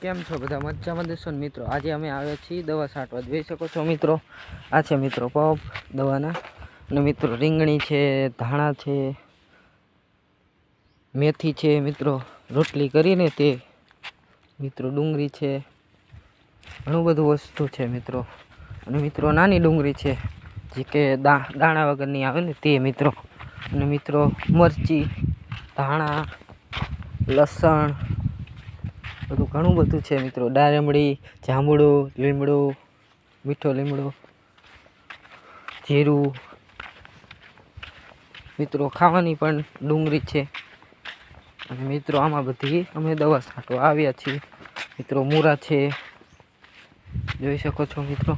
કેમ છો બધા? મજામાં દેશો મિત્રો? આજે અમે આવ્યા છીએ દવા છાંટવા. જોઈ શકો છો મિત્રો? આ છે મિત્રો પપ દવાના. અને મિત્રો, રીંગણી છે, ધાણા છે, મેથી છે, મિત્રો. રોટલી કરીને તે મિત્રો ડુંગળી છે. ઘણું બધું વસ્તુ છે મિત્રો. અને મિત્રો, નાની ડુંગળી છે. જે કે દાણા વગરની આવે ને તે મિત્રો. અને મિત્રો, મરચી, ધાણા, લસણ બધું ઘણું બધું છે મિત્રો. દારેમડી જાંબુડું લીમડું મીઠો લીમડો જીરું. મિત્રો, ખાવાની પણ ડુંગળી છે. અને મિત્રો, આમાં બધી અમે દવા છાંટવા આવ્યા છીએ. મિત્રો, મૂરા છે. જોઈ શકો છો મિત્રો.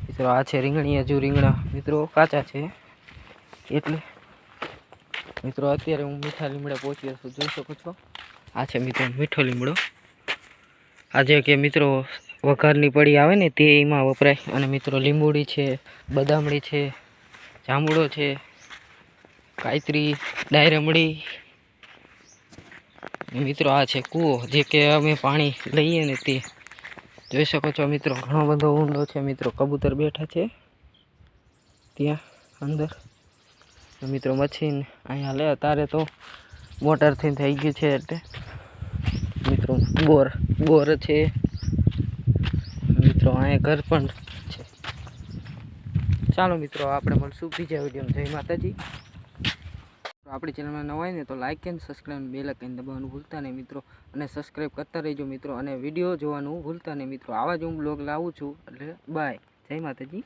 મિત્રો, આ છે રીંગણી હજુ રીંગણા. મિત્રો, કાચા છે. એટલે મિત્રો, અત્યારે હું મીઠા લીમડા પહોંચ્યો છું. જોઈ શકો છો. આ છે મિત્રો મીઠો લીમડો. આજે કે મિત્રો વઘારની પડી આવે ને તે એમાં વપરાય. અને મિત્રો લીંબુડી છે, બદામડી છે, જાંબુડો છે કાયત્રી ડાયરમડી. મિત્રો આ છે કૂવો, જે કે અમે પાણી લઈએ ને તે. જોઈ શકો છો મિત્રો, ઘણો બધો ઊંડો છે મિત્રો, કબૂતર બેઠા છે. ત્યાં, અંદર. મિત્રો મચ્છીને અહીંયા લે, તારે તો મોટરથી થઈ ગયું છે એટલે. મિત્રો બોર બોર છે. મિત્રો અહીંયા ઘર પણ છે. ચાલો મિત્રો, આપણે મળશું બીજા વિડીયોમાં. જય માતાજી. આપણી ચેનલમાં નવા ને તો લાઇક એન્ડ સબસ્ક્રાઈબ બે લાઈકન દબાવવાનું ભૂલતા નહીં મિત્રો. અને સબસ્ક્રાઈબ કરતા રહેજો મિત્રો. અને વીડિયો જોવાનું ભૂલતા નહીં મિત્રો. આવા જ હું બ્લોગ લાવું છું. એટલે બાય જય માતાજી.